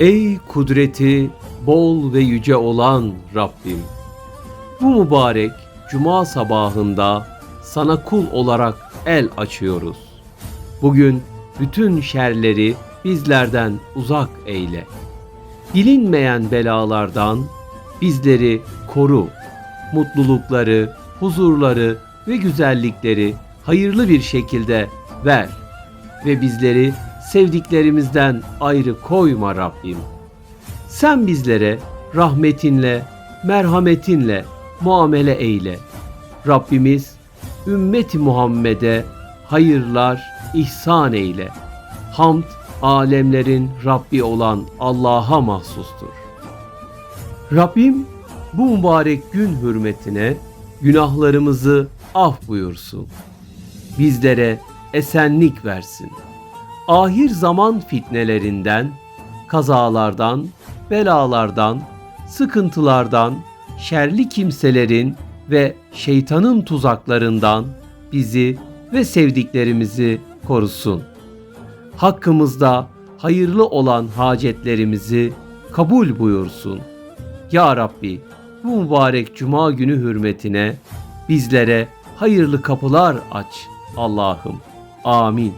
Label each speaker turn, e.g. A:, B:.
A: Ey kudreti bol ve yüce olan Rabbim! Bu mübarek cuma sabahında sana kul olarak el açıyoruz. Bugün bütün şerleri bizlerden uzak eyle. Bilinmeyen belalardan bizleri koru. Mutlulukları, huzurları ve güzellikleri hayırlı bir şekilde ver ve bizleri sevdiklerimizden ayrı koyma Rabbim. Sen bizlere rahmetinle, merhametinle muamele eyle. Rabbimiz ümmeti Muhammed'e hayırlar ihsan eyle. Hamd alemlerin Rabbi olan Allah'a mahsustur. Rabbim bu mübarek gün hürmetine günahlarımızı af buyursun. Bizlere esenlik versin. Ahir zaman fitnelerinden, kazalardan, belalardan, sıkıntılardan, şerli kimselerin ve şeytanın tuzaklarından bizi ve sevdiklerimizi korusun. Hakkımızda hayırlı olan hacetlerimizi kabul buyursun. Ya Rabbi bu mübarek cuma günü hürmetine bizlere hayırlı kapılar aç Allah'ım. Amin.